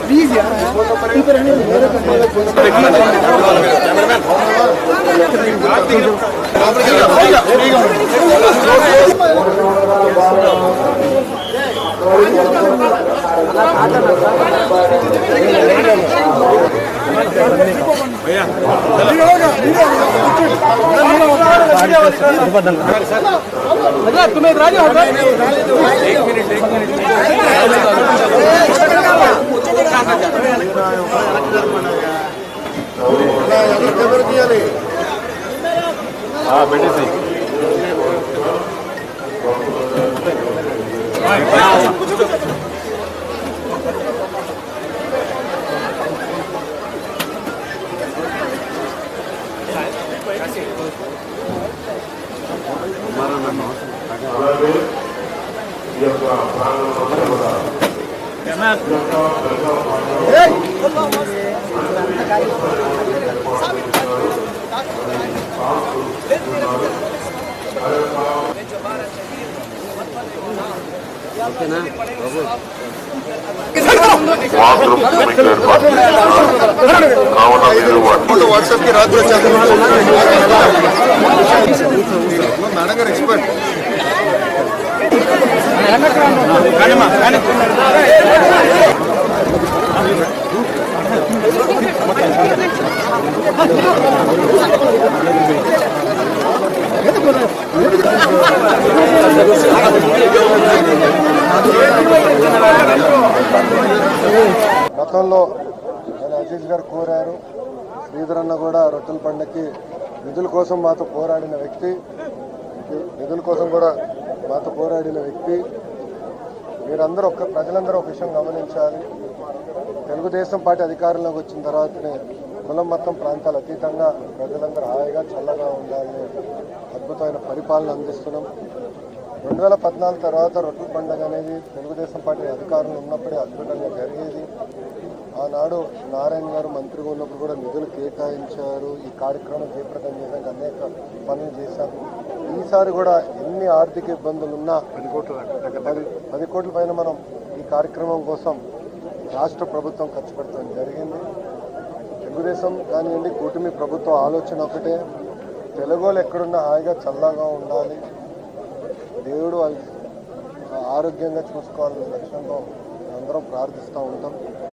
Please ಯಾರು ಇಬ್ಬರ तुम्हें खबर किया नहीं हाँ बेटे सही Gracias. వాట్సాప్ కి రాత్రి మేడం గతంలో మన అజీజ్ గారు కోరారు. శ్రీధరన్న కూడా రొట్టెల పండక్కి నిధుల కోసం మాతో పోరాడిన వ్యక్తి. నిధుల కోసం కూడా మాతో పోరాడిన వ్యక్తి. మీరందరూ ఒక ప్రజలందరూ ఒక విషయం గమనించాలి. తెలుగుదేశం పార్టీ అధికారంలోకి వచ్చిన తర్వాతనే కులం మొత్తం ప్రాంతాలు అతీతంగా ప్రజలందరూ హాయిగా చల్లగా ఉండాలని అద్భుతమైన పరిపాలన అందిస్తున్నాం. రెండు వేల పద్నాలుగు తర్వాత రొట్టెల పండుగ అనేది తెలుగుదేశం పార్టీ అధికారంలో ఉన్నప్పుడే అద్భుతంగా జరిగేది. ఆనాడు నారాయణ గారు మంత్రిగా ఉన్నప్పుడు కూడా నిధులు కేటాయించారు. ఈ కార్యక్రమం జయప్రదం చేయడానికి అనేక పనులు చేశారు. ఈసారి కూడా ఎన్ని ఆర్థిక ఇబ్బందులు ఉన్నా పది కోట్ల పది పది కోట్ల పైన మనం ఈ కార్యక్రమం కోసం రాష్ట్ర ప్రభుత్వం ఖర్చు పెట్టడం జరిగింది. తెలుగుదేశం కానివ్వండి కూటమి ప్రభుత్వం ఆలోచన ఒకటే. తెలుగు వాళ్ళు ఎక్కడున్నా హాయిగా చల్లగా ఉండాలి. దేవుడు ఆరోగ్యంగా చూసుకోవాలనే లక్ష్యంతో అందరం ప్రార్థిస్తూ ఉంటాం.